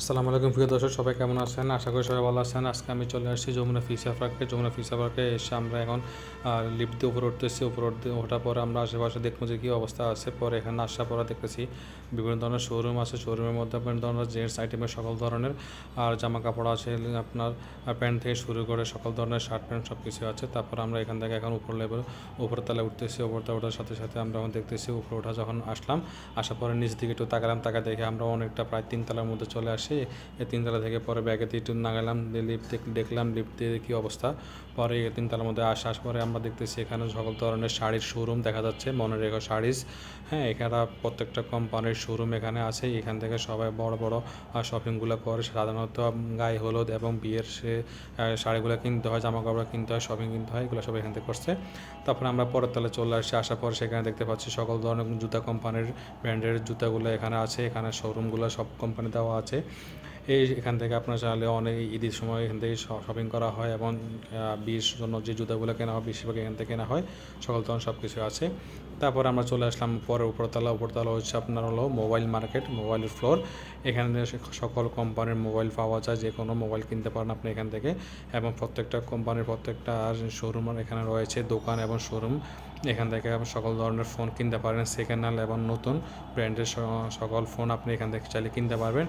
আসসালামু আলাইকুম, প্রিয় দর্শক, সবাই কেমন আছেন? আশা করি সবাই ভালো আছেন। আজকে আমি চলে আসছি যমুনা ফিসা পার্কে। যমুনা ফিসা পার্কে এসে আমরা এখন লিফট দিয়ে উপরে উঠতেছি। উপরে উঠতে ওঠার পরে আমরা আশেপাশে দেখব যে কী অবস্থা আছে। পরে এখানে আসার পরে দেখতেছি বিভিন্ন ধরনের শোরুম আছে। শোরুমের মধ্যে বিভিন্ন ধরনের জেন্টস আইটেমের সকল ধরনের। আর জামা কাপড় আছে, আপনার প্যান্ট থেকে শুরু করে সকল ধরনের শার্ট প্যান্ট সব কিছু আছে। তারপর আমরা এখান থেকে এখন উপর লেভেল উপর তলায় উঠতেছি। উপর তলা ওঠার সাথে সাথে আমরা এখন দেখতেছি উপরে ওঠা যখন আসলাম, আসার পরে নিচ দিকে একটু তাকালাম। তাকা দেখে আমরা অনেকটা প্রায় তিনতলার মধ্যে চলে আসি এই তিনতলা থেকে পরে ব্যাগেতে একটু নাগালাম লিফট দেখলাম লিফট কী অবস্থা। পরে তিনতলার মধ্যে আসা আসার পরে আমরা দেখতেছি এখানে সকল ধরনের শাড়ির শোরুম দেখা যাচ্ছে, মনে রেখো শাড়িজ হ্যাঁ এখানে প্রত্যেকটা কোম্পানির শোরুম এখানে আছে। এখান থেকে সবাই বড় বড় শপিংগুলো করে। সাধারণত গায়ে হলুদ এবং বিয়ের সে শাড়িগুলো কিনতে হয় জামা কাপড় কিনতে হয় শপিং কিনতে হয়, এগুলো সব এখান থেকে করছে। তারপরে আমরা পরের তলে চলে আসছি, আসার পর সেখানে দেখতে পাচ্ছি সকল ধরনের জুতা কোম্পানির ব্র্যান্ডের জুতাগুলো এখানে আছে। এখানে শোরুমগুলো সব কোম্পানি দেওয়া আছে। এই এখান থেকে আপনার চাইলে অনেক ঈদের সময় এখান থেকে শপিং করা হয় এবং বিয়ের জন্য যে জুতাগুলো কেনা হয়, বেশিরভাগ এখান থেকে কেনা হয়। সকল ধরনের সব কিছু আছে। তারপর আমরা চলে আসলাম পরে উপরতলা। উপরতলা হচ্ছে আপনার হলো মোবাইল মার্কেট মোবাইলের ফ্লোর। এখানে সকল কোম্পানির মোবাইল পাওয়া যায়, যে কোনো মোবাইল কিনতে পারেন আপনি এখান থেকে। এবং প্রত্যেকটা কোম্পানির প্রত্যেকটা শোরুম এখানে রয়েছে, দোকান এবং শোরুম এখান থেকে সকল ধরনের ফোন কিনতে পারেন সেকেন্ড হ্যান্ড এবং নতুন ব্র্যান্ডের সকল ফোন আপনি এখান থেকে চাইলে কিনতে পারবেন।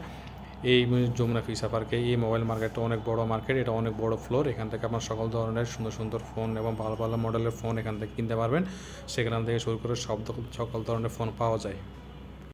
এই যমুনা ফিসা পার্কে এই মোবাইল মার্কেটটা অনেক বড় মার্কেট এটা অনেক বড় ফ্লোর এখান থেকে আপনার সকল ধরনের সুন্দর সুন্দর ফোন এবং ভালো ভালো মডেলের ফোন এখান থেকে কিনতে পারবেন। সেখান থেকে শুরু করে সব সকল ধরনের ফোন পাওয়া যায়।